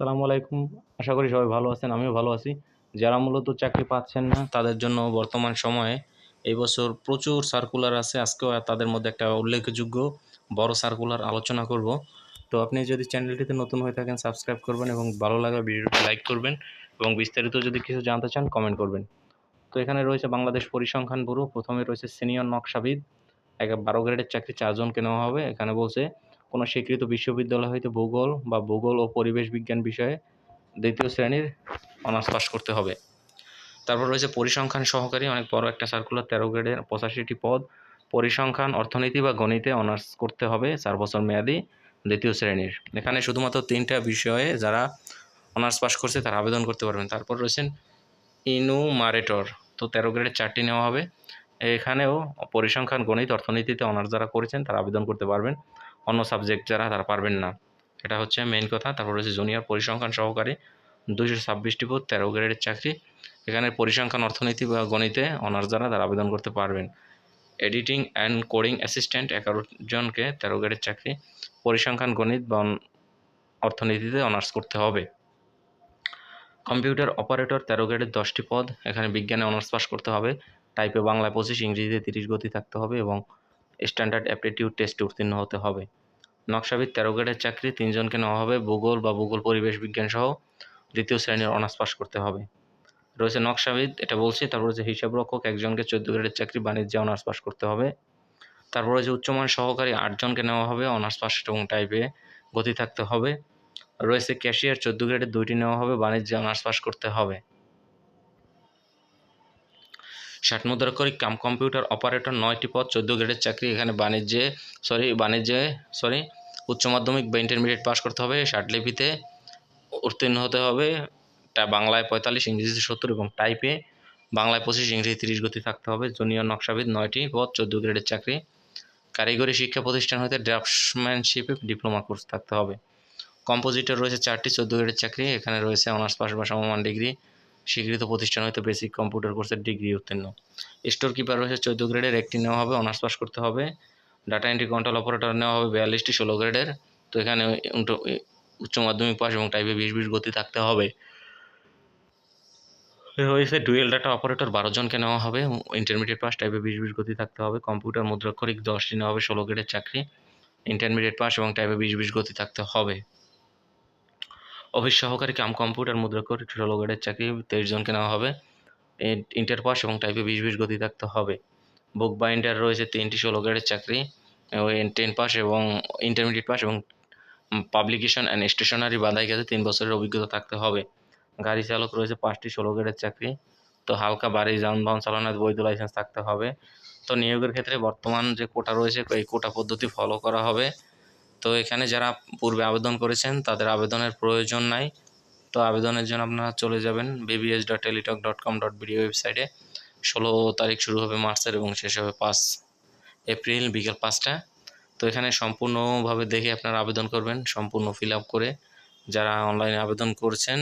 সালামু আলাইকুম। আশা করি সবাই ভালো আছেন, আমিও ভালো আছি। যারা মূলত চাকরি পাচ্ছেন না, তাদের জন্য বর্তমান সময়ে এই বছর প্রচুর সার্কুলার আছে। আজকেও তাদের মধ্যে একটা উল্লেখযোগ্য বড় সার্কুলার আলোচনা করব। তো আপনি যদি চ্যানেলটিতে নতুন হয়ে থাকেন সাবস্ক্রাইব করবেন এবং ভালো লাগা ভিডিওটি লাইক করবেন এবং বিস্তারিত যদি কিছু জানতে চান কমেন্ট করবেন। তো এখানে রয়েছে বাংলাদেশ পরিসংখ্যান ব্যুরো। প্রথমে রয়েছে সিনিয়র নকশাবিদ। এক বারো গ্রেডের চাকরি চারজনকে নেওয়া হবে। এখানে বলছে কোনো স্বীকৃত বিশ্ববিদ্যালয় হইতে ভূগোল বা ভূগোল ও পরিবেশ বিজ্ঞান বিষয়ে দ্বিতীয় শ্রেণির অনার্স পাস করতে হবে। তারপর রয়েছে পরিসংখ্যান সহকারী, অনেক বড় একটা সার্কুলার তেরো গ্রেডের পঁচাশিটি পদ। পরিসংখ্যান, অর্থনীতি বা গণিতে অনার্স করতে হবে, চার বছর মেয়াদি দ্বিতীয় শ্রেণির। এখানে শুধুমাত্র তিনটা বিষয়ে যারা অনার্স পাস করছে, তারা আবেদন করতে পারবেন। তারপর রয়েছেন ইনুমারেটর তো তেরো গ্রেডের চারটি নেওয়া হবে। এখানেও পরিসংখ্যান, গণিত, অর্থনীতিতে অনার্স যারা করেছেন, তারা আবেদন করতে পারবেন। অন্য সাবজেক্ট যারা, তারা পারবেন না। এটা হচ্ছে মেইন কথা। তারপর রয়েছে জুনিয়র পরিসংখ্যান সহকারী। দুশো ছাব্বিশটি পদ, তেরো গ্রেডের চাকরি। এখানে পরিসংখ্যান, অর্থনীতি বা গণিতে অনার্স যারা, তারা আবেদন করতে পারবেন। এডিটিং অ্যান্ড কোডিং অ্যাসিস্ট্যান্ট এগারো জনকে তেরো গ্রেডের চাকরি। পরিসংখ্যান, গণিত বা অর্থনীতিতে অনার্স করতে হবে। কম্পিউটার অপারেটর তেরো গ্রেডের দশটি পদ। এখানে বিজ্ঞানে অনার্স পাস করতে হবে। টাইপে বাংলায় পঁচিশ, ইংরেজিতে তিরিশ গতি থাকতে হবে এবং স্ট্যান্ডার্ড অ্যাপটিটিউড টেস্টে উত্তীর্ণ হতে হবে। নকশাবিদ তেরো গ্রেডের চাকরি তিনজনকে নেওয়া হবে? ভূগোল বা ভূগোল পরিবেশ বিজ্ঞান সহ দ্বিতীয় শ্রেণির অনার্স পাস করতে হবে। রয়েছে নকশাবিদ, এটা বলছি। তারপর রয়েছে হিসাবরক্ষক একজনকে চোদ্দ গ্রেডের চাকরি, বাণিজ্যে অনার্স পাস করতে হবে। তারপর রয়েছে উচ্চমান সহকারী, আটজনকে নেওয়া হবে, অনার্স পাস এবং টাইপে গতি থাকতে হবে। রয়েছে ক্যাশিয়ার, চোদ্দ গ্রেডের দুইটি নেওয়া হবে, বাণিজ্যে অনার্স পাস করতে হবে। ষাট মুদ্রাকরি কাম, কম্পিউটার অপারেটর নয়টি পদ, চোদ্দ গ্রেডের চাকরি এখানে বাণিজ্যে, সরি বাণিজ্যে, সরি, উচ্চ মাধ্যমিক বা ইন্টারমিডিয়েট পাস করতে হবে। লিপিতে উত্তীর্ণ হতে হবে। তা বাংলায় পঁয়তাল্লিশ, ইংরেজিতে সত্তর এবং টাইপে বাংলায় পঁচিশ ইংরেজি তিরিশ গতি থাকতে হবে। জুনিয়র নকশাবিদ নয়টি পদ, চোদ্দ গ্রেডের চাকরি। কারিগরি শিক্ষা প্রতিষ্ঠান হতে ড্রাফটসম্যানশিপে ডিপ্লোমা কোর্স থাকতে হবে। কম্পোজিটর রয়েছে চারটি, চোদ্দ গ্রেডের চাকরি। এখানে রয়েছে অনার্স পাস বা সমমান ডিগ্রি। স্বীকৃত প্রতিষ্ঠান হতে বেসিক কম্পিউটার কোর্সের ডিগ্রি উত্তীর্ণ। স্টোর কিপার রয়েছে চোদ্দ গ্রেডের একটি নেওয়া হবে অনার্স পাস করতে হবে। ডাটা এন্ট্রি কন্ট্রোল অপারেটর নেওয়া হবে বিয়াল্লিশটি, ষোলো গ্রেডের তো এখানে উচ্চ মাধ্যমিক পাস এবং টাইপে বিশ বিশ গতি থাকতে হবে। রয়েছে ডুয়েল ডাটা অপারেটর বারো জনকে নেওয়া হবে। ইন্টারমিডিয়েট পাস টাইপে বিশ বিশ গতি থাকতে হবে। কম্পিউটার মুদ্রাক্ষরিক দশটি নেওয়া হবে, ষোলো গ্রেডের চাকরি। ইন্টারমিডিয়েট পাস এবং টাইপে বিশ বিশ গতি থাকতে হবে। অফিস সহকারী কাম কম্পিউটার মুদ্রাক্ষরিক ষোলো গ্রেডের চাকরি তেইশ জনকে নেওয়া হবে। ইন্টার পাস এবং টাইপে বিশ বিশ গতি থাকতে হবে। বুক বাইন্ডার রয়েছে তিনটি ষোলো গ্রেডের চাকরি টেন পাস এবং ইন্টারমিডিয়েট পাস এবং পাবলিকেশন অ্যান্ড স্টেশনারি বাধাই গেছে। তিন বছরের অভিজ্ঞতা থাকতে হবে। গাড়ি চালক রয়েছে পাঁচটি ষোলো গ্রেডের চাকরি। তো হালকা বাড়ি, যানবাহন চালানোর বৈধ লাইসেন্স থাকতে হবে। তো নিয়োগের ক্ষেত্রে বর্তমান যে কোটা রয়েছে, এই কোটা পদ্ধতি ফলো করা হবে। তো এখানে যারা পূর্বে আবেদন করেছেন, তাদের আবেদনের প্রয়োজন নাই। তো আবেদনের জন্য আপনারা চলে যাবেন BBS dot Teletalk dot com dot BD ওয়েবসাইটে ষোলো তারিখ শুরু হবে মার্চের এবং শেষ হবে পাঁচ এপ্রিল বিকেল পাঁচটা। তো এখানে সম্পূর্ণভাবে দেখে আপনারা আবেদন করবেন, সম্পূর্ণ ফিল করে। যারা অনলাইনে আবেদন করছেন,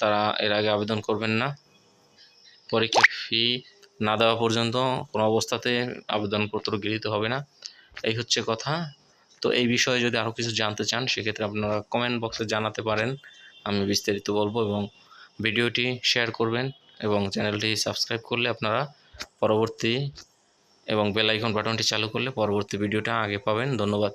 তারা এর আগে আবেদন করবেন না। পরীক্ষা ফি না দেওয়া পর্যন্ত কোনো অবস্থাতে আবেদনপত্র গৃহীত হবে না। এই হচ্ছে কথা। তো এই বিষয়ে যদি আরও কিছু জানতে চান, সেক্ষেত্রে আপনারা কমেন্ট বক্সে জানাতে পারেন। আমি বিস্তারিত বলব এবং ভিডিওটি শেয়ার করবেন এবং চ্যানেলটি সাবস্ক্রাইব করলে আপনারা পরবর্তী এবং বেল আইকন বাটনটি চালু করলে পরবর্তী ভিডিওটা আগে পাবেন। ধন্যবাদ।